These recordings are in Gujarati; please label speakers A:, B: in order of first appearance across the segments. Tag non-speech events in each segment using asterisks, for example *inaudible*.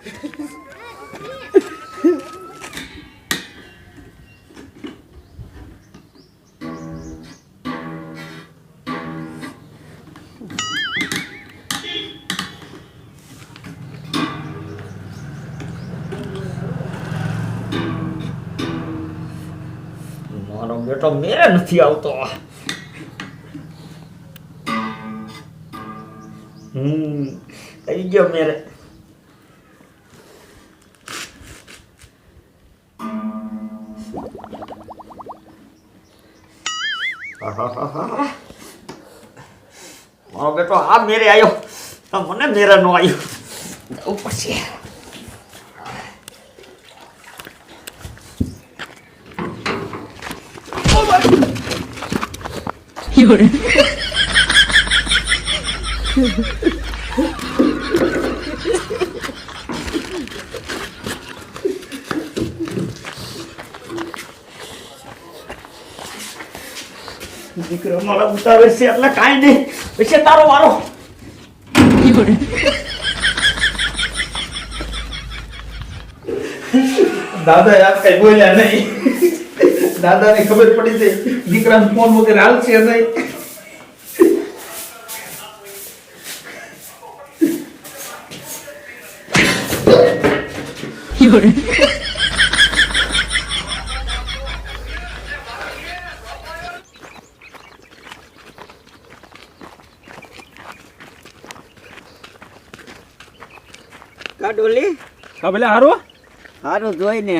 A: મારો બેટો મેરે નથી આવતો હમ આવી ગયો મેરે મારો બેટો આ મેરે આવ્યો તો મને મેરે નો આવ્યો જવું પડશે દીકરો મારા ઉતાવે છે એટલે કાંઈ નહીં. પછી તારો વારો.
B: દાદા યાદ કઈ બોલ્યા નહીં. દાદાને ખબર પડી છે દીકરાને ફોન વગેરે હાલશે નહીં.
A: કાડોલી
C: હા ભલે હારો
A: હારું જોઈને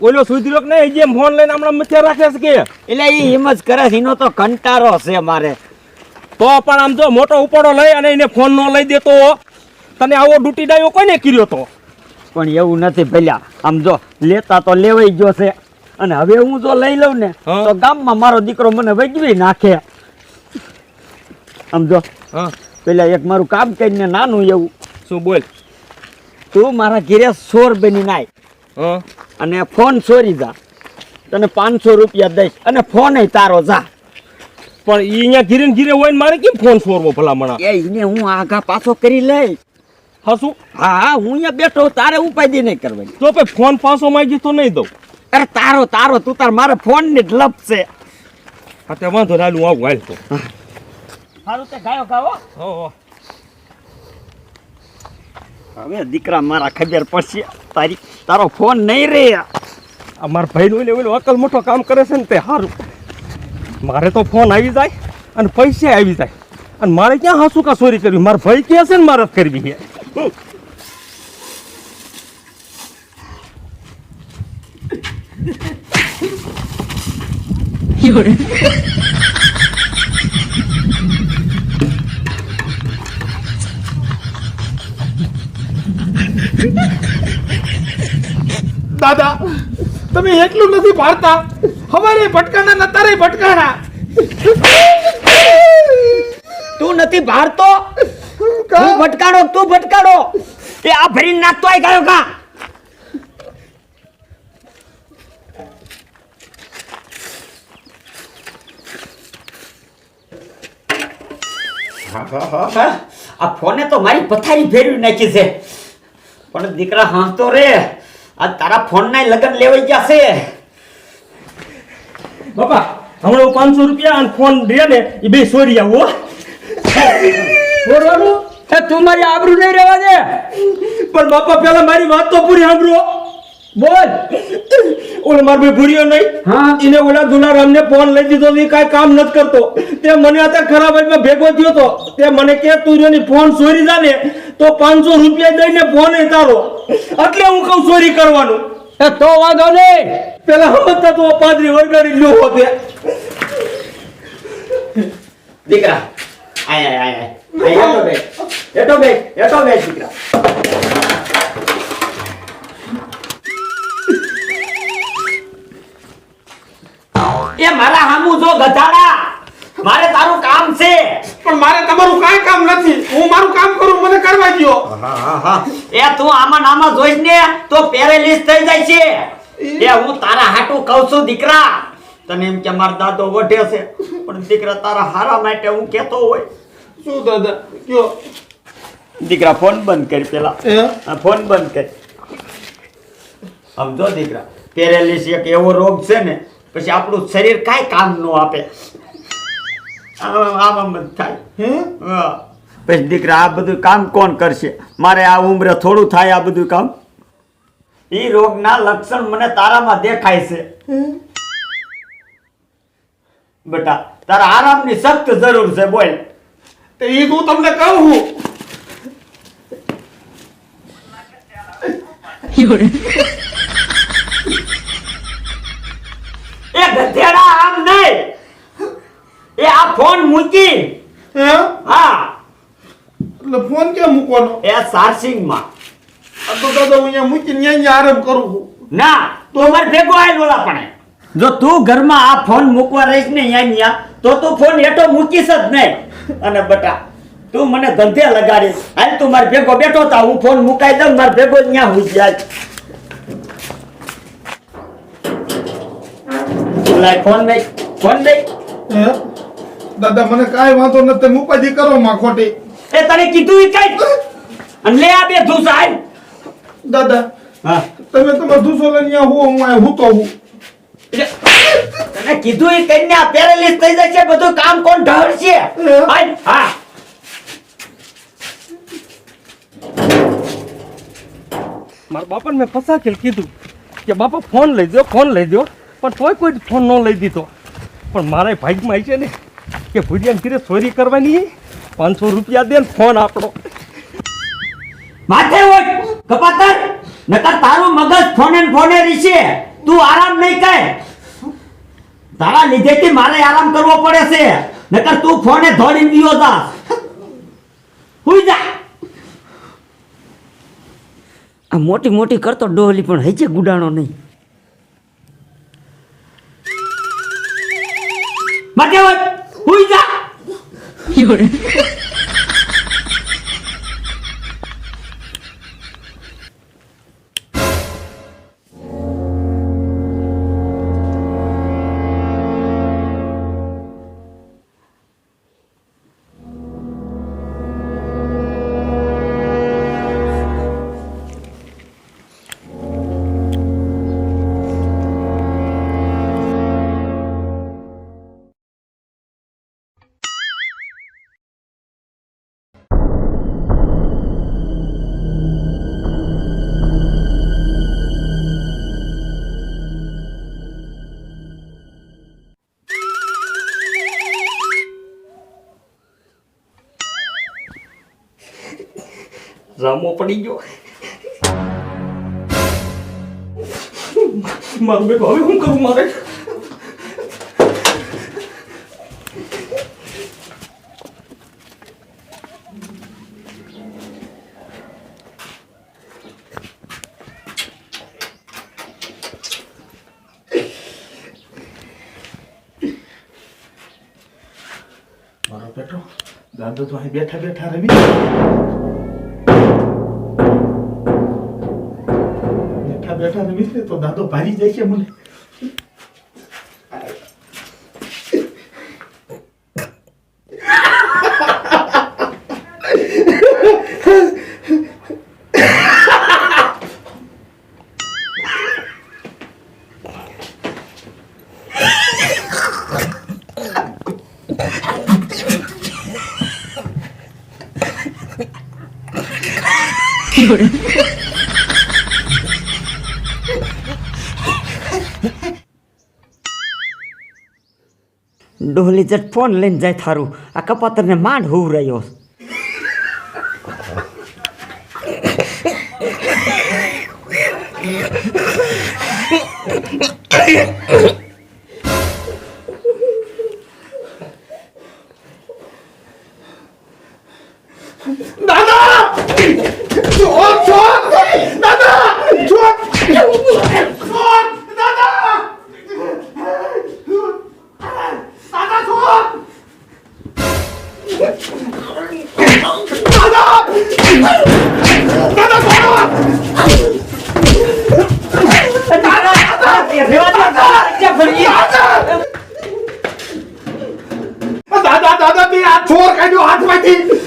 C: ઓલો સુધીરોક ને જેમ ફોન લઈને હમણાં મથે રાખે છે કે?
A: એટલે એ હિંમત કરે છે એનો તો કંટારો છે મારે.
C: તો પણ આમ જો મોટો ઉપાડો લઈ અને એને ફોન નો લઈ દેતો તને આવો ડૂટી ડાયો કોને કર્યો તો?
A: પણ એવું નથી ભલ્યા. આમ જો લેતા તો લેવાઈ ગયો છે. અને હવે હું જો લઈ લઉં ને તો ગામમાં મારો દીકરો મને વજવી નાખે. આમ જો પેલા એક મારું કામ કરીને નાનું એવું.
C: શું બોલ?
A: તું મારા ઘેરે સોર બની નાય
C: હા?
A: અને ફોન ચોરી જા તને પાંચસો રૂપિયા દઈશ અને ફોન તારો જા.
C: પણ ઈ અહીંયા ઘીરે ઘીરે હોય ને મારે કેમ ફોન છોડવો ભલામણા?
A: એ એને હું આગા પાછો કરી લઈ
C: હા
A: હા હા હું અહીંયા બેઠો તારે ઉપાધિ નહીં કરવાની.
C: તો પછી ફોન પાછો માંગી તો નહીં દઉં.
A: અરે તારો તારો તું તાર મારે ફોનની લપ છે
C: હા તે વાંધો ના હાલું આવું હાલ તો.
A: સારું તે ગાયો ગાવો.
C: હો, હો.
A: હવે દીકરા મારા ખબર પડશે. તારી તારો ફોન નહીં રે.
C: આ મારા ભાઈ ઓલે ઓલો અકલ મોટો કામ કરે છે ને તે સારું મારે તો ફોન આવી જાય અને પૈસા આવી જાય. અને મારે ક્યાં હાસુ કા ચોરી કરવી? મારા ભાઈ કહે છે ને મારે કરવી છે. *laughs* હમ.
B: દાદા તમે એટલું નથી ભારતા હવારે ભટકાણા ને તારે ભટકાણા.
A: તું નથી ભારતો તું ભટકાડો તું ભટકાડો. એ આ ભરી નાખતો આય ગયો કા? આ ફોને તો મારી પથારી ફેરવી નાખી છે. પણ દીકરા હાંસતો રે. આ તારા ફોન ના લગન લેવાઈ ગયા છે
C: બાપા હમણાં પાંચસો રૂપિયા અને ફોન દે ને એ બે સોરી આવો
A: બોલવાનું તું મારી આબરૂ નહીં રહેવા દે.
C: પણ બાપા પેલા મારી વાત તો પૂરી સાંભળો.
A: બોલ.
C: ઓલો માર ભાઈ ભૂર્યો નહીં.
A: હા.
C: એને ઓલા દુલારામ ને ફોન લઈ દીધો તો એ કાંઈ કામ નથી કરતો. તે મને અત્યારે ખરાબમાં ભેગો થયો તો. તે મને કે તું જો ફોન ચોરી જા ને તો પાંચસો રૂપિયા દઈને ફોન એ તારો એટલે હું કહું ચોરી કરવાનું.
A: તો વાંધો નહીં.
C: પેલા સમજતા તો પાદરી વરગાડી લ્યો હોતે.
A: દીકરા આય આય આય આય. એટો બે એટો બે એટો બે દીકરા. ગધાડા મારે તારું કામ છે.
B: પણ મારે તમારું કાઈ કામ નથી. હું મારું કામ કરું મને કરવા દો
A: એ તું આમાં નામાં જોઈશ ને તો પેરેલિસ થઈ જાય છે. એ હું તારા હાટું કહું છું દીકરા. તને એમ કે મારો દાદો વઢે છે પણ દીકરા તારા હારા માટે હું કહેતો હોય.
B: શું દાદા? કયો
A: દીકરા ફોન બંધ કરી પેલા. ફોન બંધ કરી. સમજો દીકરા પેરેલિસ એક એવો રોગ છે ને પછી આપણું શરીર કાંઈ કામ ન આપે. આમ આમ આમ જ થાય. પછી દીકરા આ બધું કામ કોણ કરશે? મારે આ ઉંમરે થોડું થાય આ બધું કામ? એ રોગના લક્ષણ મને તારામાં દેખાય છે. બેટા તારા આરામની સખ્ત જરૂર છે બોલ.
B: તો એ હું તમને કહું છું
A: એ ગધેડા આમ નહીં એ આ ફોન મૂકી.
B: હે?
A: હા.
B: એટલે ફોન કે મૂકવાનો?
A: એ ચાર્જિંગમાં
B: આ તો દાદા હું અહીંયા મૂકીને અહીંયા આરામ કરું છું.
A: ના તું મારે ભેગો આય બોલા પણ. જો તું ઘરમાં આ ફોન મૂકવા રહીશ ને અહીંયા અહીંયા તો તું ફોન હેઠો મૂકીશ જ નહીં. અને બટા તું મને ધંધે લગાડીશ. હાલ તું મારે ભેગો બેઠો તા હું ફોન મુકાઈ દઉં મારે ભેગો ત્યાં હું જાય. ફોન નહીં ફોન નહીં
B: હે? દાદા મને કઈ વાંધો નથી. તમે ઉપાધિ કરો માં ખોટી.
A: એ તને કીધું ઈ કઈ અને લે આ બે ધૂસ આય.
B: દાદા
A: હા.
B: તમે તમારા ધૂસો લઈને અહીંયા હું હું તો હૂતો હું.
A: તને કીધું ઈ કઈ આ પેરેલિસ થઈ જશે બધું કામ કોણ ઢળશે? આય હા.
C: મારા બાપાને મેં ફસાકેલ કીધું કે બાપા ફોન લઈ દો ફોન લઈ દો પણ તોય કોઈ ફોન ન લઈ દીધો. પણ મારા ભાગમાં આવી છે ને કે ભુડિયાને ઘીરે ચોરી કરવાની? પાંચસો રૂપિયા દે ને ફોન આપણો.
A: માથે હોય કપાતર. નકર તારું મગજ ફોને ફોને રીશે તું આરામ નહીં કરે. તારા લીધેથી મારે આરામ કરવો પડે છે. નકર તું ફોને ધોડી દીયો તા હુઈ જા. આ મોટી મોટી કરતો ડોહલી પણ હજે ગુડાણો નહીં. માથે હોય હુઈ જા
C: રામો પડી ગયો. મારું બેટું, હવે શું કરું મારે?
B: મારો બેટો, દાદો તો અહીં બેઠા બેઠા રમી બેઠા બેઠા રમી છે તો દાદો ભારી
A: ડોહલી જટ ફોન લઈને જાય થારું. આ કપાતરને માંડ હોવ રહ્યો.
B: દાદા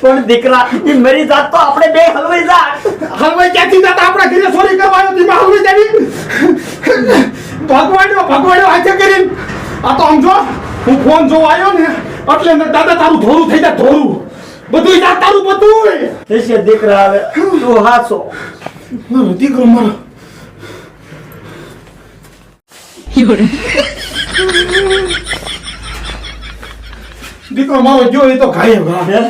B: પણ
A: દીકરા એ મરી જાત તો આપણે બે હલવાઈ જાત
B: હલવાઈ ક્યાંથી જાત? આપણે ઘરે ચોરી કરવાનો ધીમા હલવાઈ જાવી. ભગવાડ્યો ભગવાડ્યો હાથે કરીને. આ તો આમ જો, હું ફોન જોવાયો ને એટલે દાદા તારું ધોરું થઈ જાય ધોરું. બધું જા તારું બધું
A: છે દીકરા આવે તું હાસો.
B: મારો દીકરો મારો. દીકરો મારો જો એ તો ગાયબ આવો
A: હે?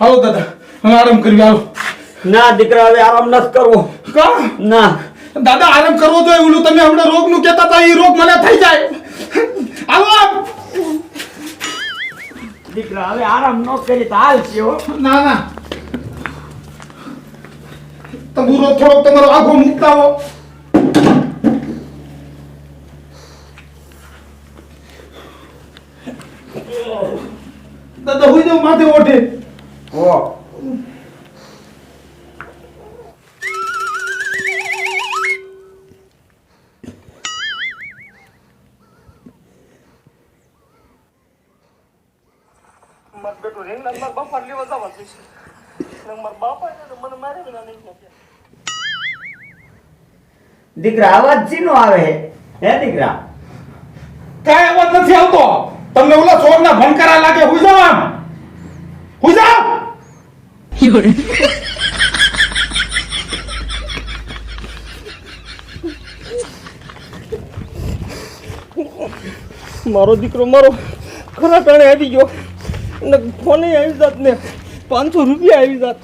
B: હાલો દાદા હવે આરામ કરી આવો.
A: ના દીકરા હવે આરામ ન કરવો.
B: કા?
A: ના.
B: દાદા આરામ કરવો તો ઓલું તમે હમણાં રોગનું કહેતા હતા એ રોગ મને થઈ જાય. આવો
A: દીકરા હવે આરામ ન કરી તો હાલ છે
B: ના ના. તંબુરો થોડોક તમારો આખો મૂકતા હો દાદા હોઈ જાવ માથે ઓઠે
C: માર બેટો રીંગ લાગ માર બાપા લેવા જવા છે. ને બાપા છે મને મારે વિના નહીં
A: દીકરા અવાજ જીનો આવે હે દીકરા?
B: કાંઈ અવાજ નથી આવતો. તમને ઓલા ચોરના ભણકારા લાગે હુઈ જાવ આમ. હુઈ જાવ
C: મારો દીકરો મારો ખરા ટાણે આવી ગયો. ને ફોને આવી જાત ને પાંચસો રૂપિયા આવી જાત.